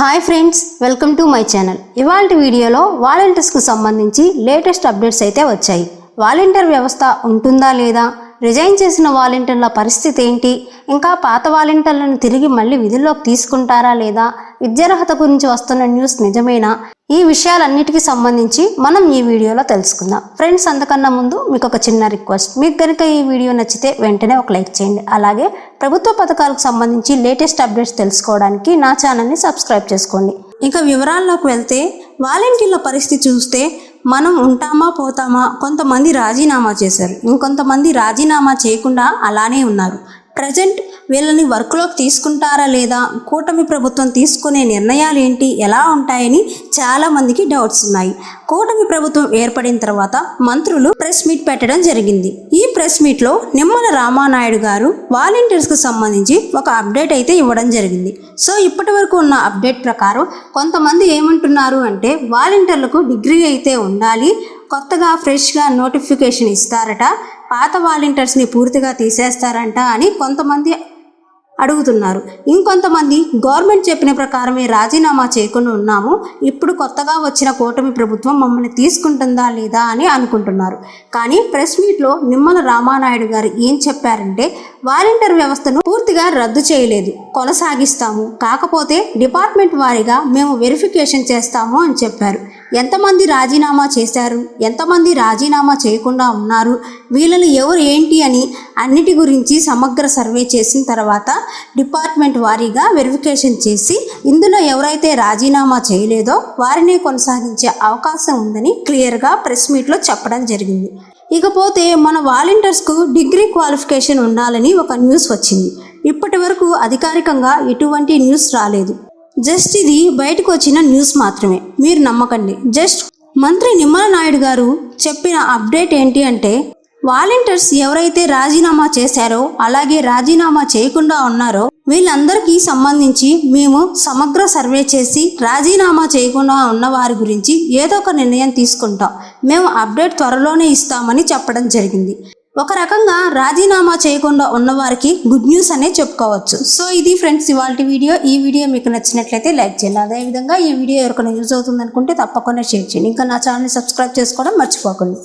Hi friends welcome to my channel ఇవాళ వీడియోలో వాలంటీర్స్కు సంబంధించి లేటెస్ట్ అప్డేట్స్ అయితే వచ్చాయి. వాలంటీర్ వ్యవస్థ ఉంటుందా లేదా? రిజైన్ చేసిన వాలంటీర్ల పరిస్థితి ఏంటి? ఇంకా పాత వాలంటీర్లను తిరిగి మళ్ళీ విధుల్లోకి తీసుకుంటారా లేదా? విద్యార్హత గురించి వస్తున్న న్యూస్ నిజమేనా? ఈ విషయాలన్నిటికీ సంబంధించి మనం ఈ వీడియోలో తెలుసుకుందాం. ఫ్రెండ్స్ అంతకన్నా ముందు మీకు ఒక చిన్న రిక్వెస్ట్. మీకు కనుక ఈ వీడియో నచ్చితే వెంటనే ఒక లైక్ చేయండి. అలాగే ప్రభుత్వ పథకాలకు సంబంధించి లేటెస్ట్ అప్డేట్స్ తెలుసుకోవడానికి నా ఛానల్ని సబ్స్క్రైబ్ చేసుకోండి. ఇక వివరాల్లోకి వెళ్తే వాలంటీర్ల పరిస్థితి చూస్తే మనం ఉంటామా పోతామా కొంతమంది రాజీనామా చేశారు. ఇంకొంతమంది రాజీనామా చేయకుండా అలానే ఉన్నారు. ప్రజెంట్ వీళ్ళని వర్క్లోకి తీసుకుంటారా లేదా? కూటమి ప్రభుత్వం తీసుకునే నిర్ణయాలు ఏంటి ఎలా ఉంటాయని చాలా మందికి డౌట్స్ ఉన్నాయి. కూటమి ప్రభుత్వం ఏర్పడిన తర్వాత మంత్రులు ప్రెస్ మీట్ పెట్టడం జరిగింది. ఈ ప్రెస్ మీట్లో నిమ్మల రామానాయుడు గారు వాలంటీర్స్కి సంబంధించి ఒక అప్డేట్ అయితే ఇవ్వడం జరిగింది. సో ఇప్పటి వరకు ఉన్న అప్డేట్ ప్రకారం కొంతమంది ఏమంటున్నారు అంటే వాలంటీర్లకు డిగ్రీ అయితే ఉండాలి కొత్తగా ఫ్రెష్గా నోటిఫికేషన్ ఇస్తారట. పాత వాలంటీర్స్ని పూర్తిగా తీసేస్తారంట అని కొంతమంది అడుగుతున్నారు. ఇంకొంతమంది గవర్నమెంట్ చెప్పిన ప్రకారమే రాజీనామా చేయకుండా ఉన్నాము. ఇప్పుడు కొత్తగా వచ్చిన కూటమి ప్రభుత్వం మమ్మల్ని తీసుకుంటుందా లేదా అని అనుకుంటున్నారు. కానీ ప్రెస్ మీట్లో నిమ్మల రామానాయుడు గారు ఏం చెప్పారంటే వాలంటీర్ వ్యవస్థను పూర్తిగా రద్దు చేయలేదు. కొనసాగిస్తాము. కాకపోతే డిపార్ట్మెంట్ వారీగా మేము వెరిఫికేషన్ చేస్తాము అని చెప్పారు. ఎంతమంది రాజీనామా చేశారు? ఎంతమంది రాజీనామా చేయకుండా ఉన్నారు? వీళ్ళని ఎవరు ఏంటి అని అన్నిటి గురించి సమగ్ర సర్వే చేసిన తర్వాత డిపార్ట్మెంట్ వారీగా వెరిఫికేషన్ చేసి ఇందులో ఎవరైతే రాజీనామా చేయలేదో వారిని కొనసాగించే అవకాశం ఉందని క్లియర్గా ప్రెస్ మీట్లో చెప్పడం జరిగింది. ఇకపోతే మన వాలంటీర్స్కు డిగ్రీ క్వాలిఫికేషన్ ఉండాలని ఒక న్యూస్ వచ్చింది. ఇప్పటి వరకు అధికారికంగా ఎటువంటి న్యూస్ రాలేదు. జస్ట్ ఇది బయటకు వచ్చిన న్యూస్ మాత్రమే. మీరు నమ్మకండి. జస్ట్ మంత్రి నిమ్మల నాయుడు గారు చెప్పిన అప్డేట్ ఏంటి అంటే వాలంటీర్స్ ఎవరైతే రాజీనామా చేశారో అలాగే రాజీనామా చేయకుండా ఉన్నారో వీళ్ళందరికీ సంబంధించి మేము సమగ్ర సర్వే చేసి రాజీనామా చేయకుండా ఉన్న వారి గురించి ఏదో ఒక నిర్ణయం తీసుకుంటాం. మేము అప్డేట్ త్వరలోనే ఇస్తామని చెప్పడం జరిగింది. ఒక రకంగా రాజీనామా చేయకుండా ఉన్నవారికి గుడ్ న్యూస్ అనే చెప్పుకోవచ్చు. సో ఇది ఫ్రెండ్స్ ఇవాళ వీడియో. ఈ వీడియో మీకు నచ్చినట్లయితే లైక్ చేయండి. అదేవిధంగా ఈ వీడియో ఎవరికైనా యూజ్ అవుతుంది అనుకుంటే తప్పకుండా షేర్ చేయండి. ఇంకా నా ఛానల్ని సబ్స్క్రైబ్ చేసుకోవడం మర్చిపోకండి.